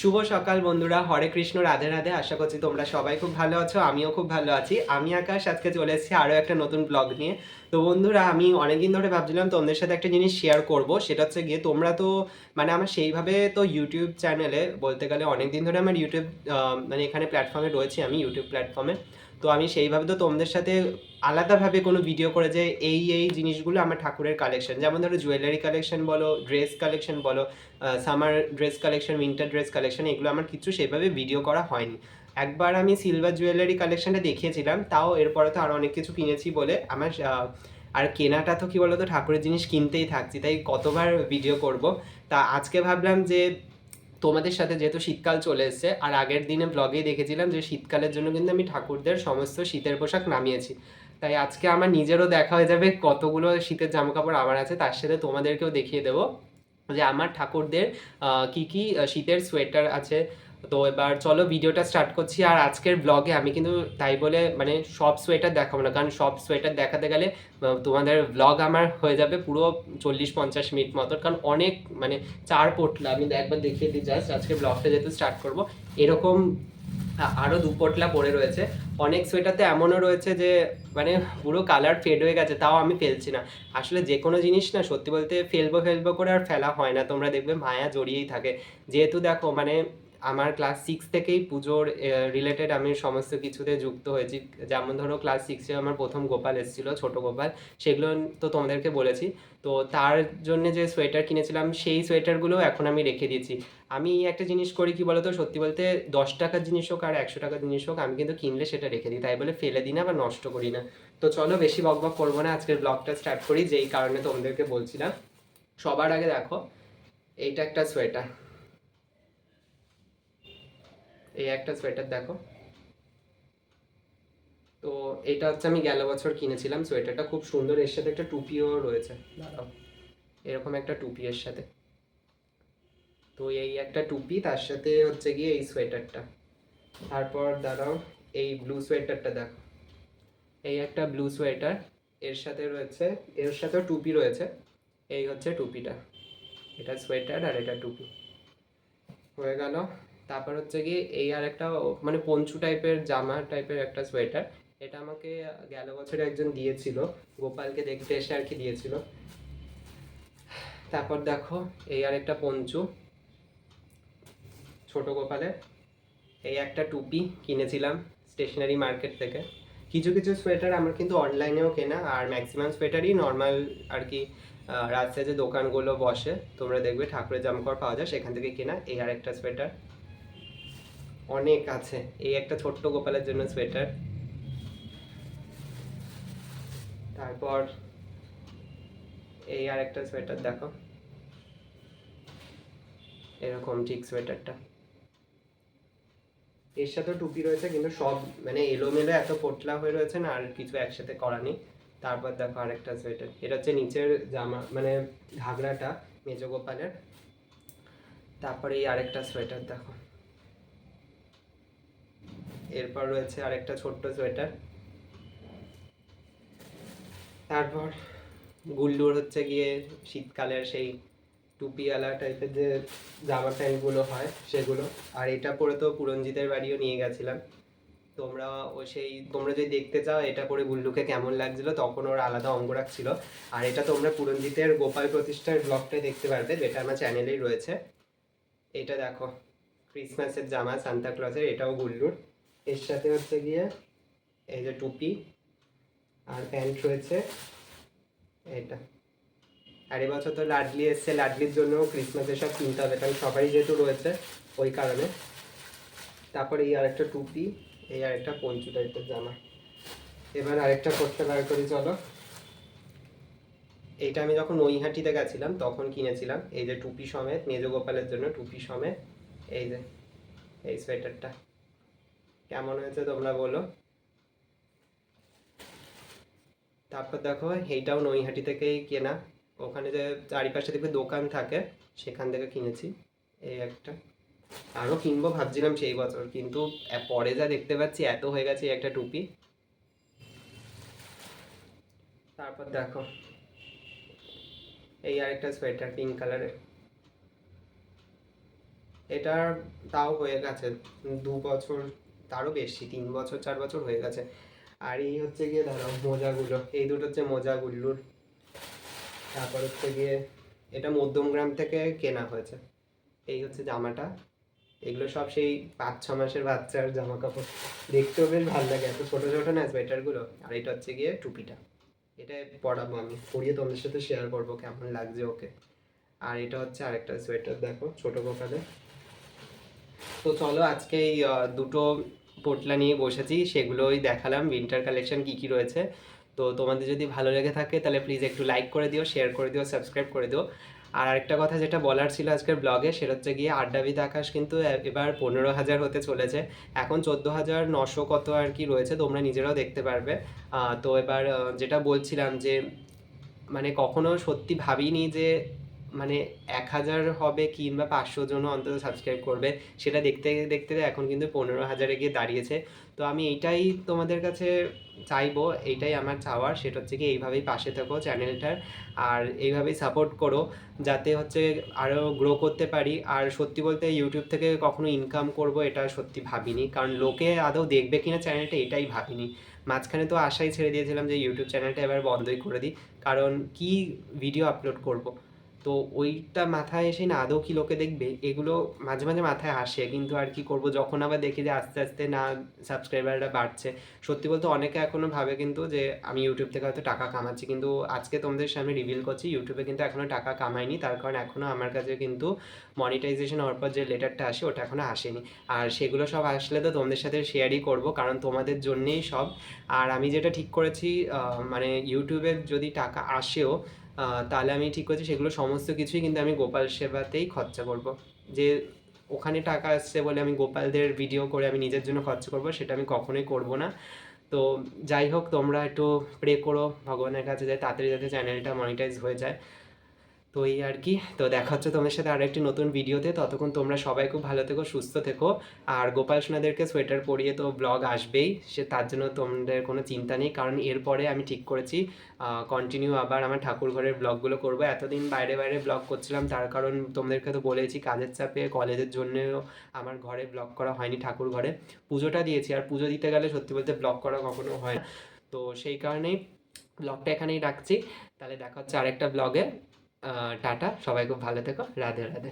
শুভ সকাল বন্ধুরা, হরে কৃষ্ণ, রাধে রাধে। আশা করছি তোমরা সবাই খুব ভালো আছো, আমিও খুব ভালো আছি। আমি আকাশ, আজকে চলে এসেছি আরও একটা নতুন ব্লগ নিয়ে। তো বন্ধুরা, আমি অনেকদিন ধরে ভাবছিলাম তোমাদের সাথে একটা জিনিস শেয়ার করব, সেটা হচ্ছে গিয়ে তোমরা তো মানে আমার সেইভাবে তো ইউটিউব চ্যানেলে বলতে গেলে অনেক দিন ধরে আমার ইউটিউব মানে এখানে প্ল্যাটফর্মে রয়েছি আমি ইউটিউব প্ল্যাটফর্মে তো আমি সেইভাবে তো তোমাদের সাথে আলাদাভাবে কোনো ভিডিও করে যে এই এই জিনিসগুলো আমার ঠাকুরের কালেকশন যেমন ধরো জুয়েলারি কালেকশন বলো ড্রেস কালেকশন বলো summer dress collection winter dress collection এগুলো আমার কিছু সেভাবে ভিডিও করা হয়নি। একবার আমি সিলভার জুয়েলারি কালেকশনটা দেখিয়েছিলাম, তাও এরপরে তো আরও অনেক কিছু কিনেছি বলে আমার আর কেনাটা তো কি বলতো, ঠাকুরের জিনিস কিনতেই থাকছি, তাই কতবার ভিডিও করব। তা আজকে ভাবলাম যে তোমাদের সাথে যেহেতু শীতকাল চলে এসছে, আর আগের দিনে ব্লগেই দেখেছিলাম যে শীতকালের জন্য কিন্তু আমি ঠাকুরদের সমস্ত শীতের পোশাক নামিয়েছি। তাই আজকে আমার নিজেরও দেখা হয়ে যাবে কতগুলো শীতের জামা কাপড় আমার আছে, তার সাথে তোমাদেরকেও দেখিয়ে দেবো যে আমার ঠাকুরদের কি কি শীতের সোয়েটার আছে তো এবার চলো ভিডিওটা স্টার্ট করছি। আর আজকের ব্লগে আমি কিন্তু তাই বলে মানে সব সোয়েটার দেখাবো না। কারণ সব সোয়েটার দেখাতে গেলে তোমাদের ব্লগ আমার হয়ে যাবে পুরো চল্লিশ পঞ্চাশ মিনিট মতো। কারণ অনেক মানে চার পোটলা আমি একবার দেখিয়ে দিই জাস্ট আজকে ব্লগটা যেহেতু স্টার্ট করব, এরকম আরও আরও দু পোটলা পড়ে রয়েছে। অনেক সোয়েটারতে এমনও রয়েছে যে মানে পুরো কালার ফেড হয়ে গেছে, তাও আমি ফেলছি না। আসলে যে কোনো জিনিস না, সত্যি বলতে ফেলব ফেলব করে আর ফেলা হয় না। তোমরা দেখবে মায়া জড়িয়েই থাকে। যেহেতু দেখো মানে আমার ক্লাস সিক্স থেকেই পুজোর রিলেটেড আমি সমস্ত কিছুতে যুক্ত হয়েছি। যেমন ধরো ক্লাস সিক্সে আমার প্রথম গোপাল এসেছিল, ছোট গোপাল। সেগুলো তো তোমাদেরকে বলেছি। তো তার জন্য যে সোয়েটার কিনেছিলাম, সেই সোয়েটারগুলো এখন আমি রেখে দিয়েছি। আমি একটা জিনিস করি, কি বলতো? সত্যি বলতে দশ টাকার জিনিস হোক আর একশো টাকার জিনিস হোক, আমি কিন্তু কিনলে সেটা রেখে দিই। তাই বলে ফেলে দিই না বা নষ্ট করি না। তো চলো বেশি বক বক করব না, আজকের ব্লগটা স্টার্ট করি, যেই কারণে তোমাদেরকে বলছিলাম। সবার আগে দেখো, এইটা একটা সোয়েটার এই একটা সোয়েটার দেখো। তো এটা হচ্ছে আমি গেল বছর কিনেছিলাম সোয়েটারটা খুব সুন্দর, এর সাথে একটা টুপিও রয়েছে। এরকম একটা টুপি এর সাথে। তো এই একটা টুপি, তার সাথে হচ্ছে গিয়ে এই সোয়েটারটা তারপর দাঁড়াও, এই ব্লু সোয়েটারটা দেখো। এই একটা ব্লু সোয়েটার এর সাথে রয়েছে, এর সাথেও টুপি রয়েছে। এই হচ্ছে টুপিটা। এটা সোয়েটার আর এটা টুপি। হয়ে গেল। তারপর হচ্ছে কি এই আর একটা মানে পঞ্চু টাইপের জামা টাইপের একটা সোয়েটার এটা আমাকে গেল বছরে একজন দিয়েছিল, গোপালকে দেখতে এসে আর কি দিয়েছিল। তারপর দেখো, এই আর একটা পঞ্চু, ছোট গোপালের। এই একটা টুপি কিনেছিলাম স্টেশনারি মার্কেট থেকে। কিছু কিছু সোয়েটার আমার কিন্তু অনলাইনেও কেনা, আর ম্যাক্সিমাম সোয়েটারই নর্মাল আর কি রাস্তায় যে দোকানগুলো বসে, তোমরা দেখবে ঠাকুরের জামাকাপড় পাওয়া যায়, সেখান থেকে কেনা এই আর একটা সোয়েটার অনেক আছে। এই একটা ছোট্ট গোপালের জন্য সোয়েটার তারপর এই আর একটা সোয়েটার দেখো। এরকম ঠিক সোয়েটারটা এর সাথে টুপি রয়েছে, কিন্তু সব মানে এলোমেলো এত পোটলা হয়ে রয়েছে না, আর কিছু একসাথে করা নেই। তারপর দেখো আরেকটা সোয়েটার এটা হচ্ছে নিচের জামা মানে ঘাগরাটা, মেজ গোপালের। তারপরে এই আরেকটা সোয়েটার দেখো। এরপর রয়েছে আরেকটা ছোট্ট সোয়েটার। তারপর গুল্লুর হচ্ছে গিয়ে শীতকালের সেই টুপিওয়ালা টাইপের যে জামা প্যান্টগুলো হয় সেগুলো। আর এটা পরে তো পুরঞ্জিতের বাড়িও নিয়ে গেছিলাম। তোমরা ও সেই, তোমরা যদি দেখতে চাও এটা পরে গুল্লুকে কেমন লাগছিল, তখন ওর আলাদা অঙ্গরাগ ছিল আর এটা তোমরা পুরঞ্জিতের গোপাল প্রতিষ্ঠার ব্লগটাই দেখতে পারবে, যেটা আমার চ্যানেলেই রয়েছে। এটা দেখো ক্রিসমাসের জামা সান্তা ক্লজের এটাও গুল্লুর। এর সাথে হচ্ছে গিয়ে এই যে টুপি আর প্যান্ট রয়েছে এটা আর এবছর তো লাডলি এসছে, লাডলির জন্য ক্রিসমাসের সব কিনতে হবে, কারণ সবারই যেহেতু রয়েছে ওই কারণে। তারপরে এই আরেকটা টুপি, এই আরেকটা পঞ্চু টাইপের জামা। এবার আরেকটা করতে বার করি, চলো। এইটা আমি যখন নৈহাটিতে গেছিলাম, তখন কিনেছিলাম। এই যে টুপি সমেত, মেজ গোপালের জন্য টুপি সমেত, এই যে, এই সোয়েটারটা কেমন হয়েছে তোমরা বলো। তারপর দেখো এইটাও নৈহাটি থেকেই কেনা। ওখানে যে চারিপাশে দেখবে দোকান থাকে, সেখান থেকে কিনেছি এই একটা। আরও কিনবো ভাবছিলাম সেই বছর, কিন্তু পরে যা দেখতে পাচ্ছি, এত হয়ে গেছে একটা টুপি। তারপর দেখো, এই আরেকটা সোয়েটার পিঙ্ক কালারের এটা তাও হয়ে গেছে দু বছর তারও বেশি, তিন বছর, চার বছর হয়ে গেছে। আর এই হচ্ছে গিয়ে দাঁড়াও মোজাগুলো। এই দুটো হচ্ছে মোজাগুলোর তারপর হচ্ছে গিয়ে, এটা মধ্যমগ্রাম থেকে কেনা হয়েছে। এই হচ্ছে জামাটা। এগুলো সব সেই পাঁচ, ছ মাসের বাচ্চার জামা কাপড় দেখতেও বেশ ভালো লাগে, এত ছোটো ছোটো না সোয়েটারগুলো। আর এটা হচ্ছে গিয়ে টুপিটা। এটা পরাবো আমি। পরিয়ে তোমাদের সাথে শেয়ার করব কেমন লাগছে ওকে। আর এটা হচ্ছে আরেকটা সোয়েটার, দেখো, ছোটো গোপালে তো চলো আজকে এই দুটো পোটলা নিয়ে বসেছি, সেগুলোই দেখালাম। উইন্টার কালেকশন কি কি রয়েছে? তো তোমাদের যদি ভালো লেগে থাকে, তাহলে প্লিজ একটু লাইক করে দিও শেয়ার করে দিও সাবস্ক্রাইব করে দিও। আর আরেকটা কথা যেটা বলার ছিল আজকের ব্লগে সেটা হচ্ছে গিয়ে আড্ডাবিদ আকাশ কিন্তু এবার পনেরো হাজার হতে চলেছে। এখন চোদ্দ হাজার নশো কত আর কি রয়েছে, তোমরা নিজেরাও দেখতে পারবে। তো এবার যেটা বলছিলাম যে মানে কখনো সত্যি ভাবিনি যে মানে এক হাজার হবে কিংবা পাঁচশো জনও অন্তত সাবস্ক্রাইব করবে, সেটা দেখতে দেখতে এখন কিন্তু পনেরো হাজারে গিয়ে দাঁড়িয়েছে। তো আমি এইটাই তোমাদের কাছে চাইব, এইটাই আমার চাওয়ার, সেটা হচ্ছে কি এইভাবেই পাশে থাকো চ্যানেলটার আর এইভাবেই সাপোর্ট করো, যাতে হচ্ছে আরও গ্রো করতে পারি। আর সত্যি বলতে ইউটিউব থেকে কখনো ইনকাম করব এটা সত্যি ভাবিনি, কারণ লোকে আদৌ দেখবে কিনা চ্যানেলটা এটাই ভাবিনি। মাঝখানে তো আশাই ছেড়ে দিয়েছিলাম যে ইউটিউব চ্যানেলটা এবার বন্ধই করে দিই, কারণ কি ভিডিও আপলোড করব? তো ওইটা মাথায় এসে না আদৌ কি লোকে দেখবে? এগুলো মাঝে মাঝে মাথায় আসে। কিন্তু আর কি করব? যখন আবার দেখি যে আস্তে আস্তে না সাবস্ক্রাইবাররা বাড়ছে, সত্যি বলতে অনেকে এখনও ভাবে কিন্তু যে আমি ইউটিউব থেকে হয়তো টাকা কামাচ্ছি। কিন্তু আজকে তোমাদের সামনে রিভিল করছি ইউটিউবে কিন্তু এখনও টাকা কামাইনি তার কারণ এখনও আমার কাছে কিন্তু মনিটাইজেশন হওয়ার পর যে লেটারটা আসে, ওটা এখনও আসেনি। আর সেগুলো সব আসলে তো তোমাদের সাথে শেয়ারই করব, কারণ তোমাদের জন্যেই সব। আর আমি যেটা ঠিক করেছি মানে ইউটিউবে যদি টাকা আসেও তাহলে আমি ঠিক করছি, সেগুলো সমস্ত কিছুই কিন্তু আমি গোপাল সেবাতেই খরচা করব। যে ওখানে টাকা আসছে বলে আমি গোপালদের ভিডিও করে আমি নিজের জন্য খরচা করব, সেটা আমি কখনোই করব না। তো যাই হোক, তোমরা একটু প্রে করো, ভগবানের কাছে যাই, তাড়াতাড়ি যাতে চ্যানেলটা মনিটাইজ হয়ে যায়। তো এই আর কি। তো দেখা হচ্ছে তোমার সাথে আর একটি নতুন ভিডিওতে। ততক্ষণ তোমরা সবাই খুব ভালো থেকো, সুস্থ থেকো। আর গোপাল সোনাদেরকে সোয়েটার পরিয়ে তো ব্লগ আসবেই। সে তার জন্য তোমাদের কোনো চিন্তা নেই। কারণ এরপরে আমি ঠিক করেছি কন্টিনিউ আবার আমার ঠাকুর ঘরের ব্লগগুলো করব। এতদিন বাইরে বাইরে ব্লগ করছিলাম। তার কারণ তোমাদেরকে তো বলেছি কাজের চাপে, কলেজের জন্যও আমার ঘরে ব্লগ করা হয়নি ঠাকুর ঘরে পুজোটা দিয়েছি। আর পুজো দিতে গেলে সত্যি বলতে ব্লগ করা কখনো হয় তো সেই কারণেই ব্লগটা এখানেই রাখছি। তাহলে দেখা হচ্ছে আরেকটা ব্লগে টাটা সবাই খুব ভালো থেকো রাধে রাধে।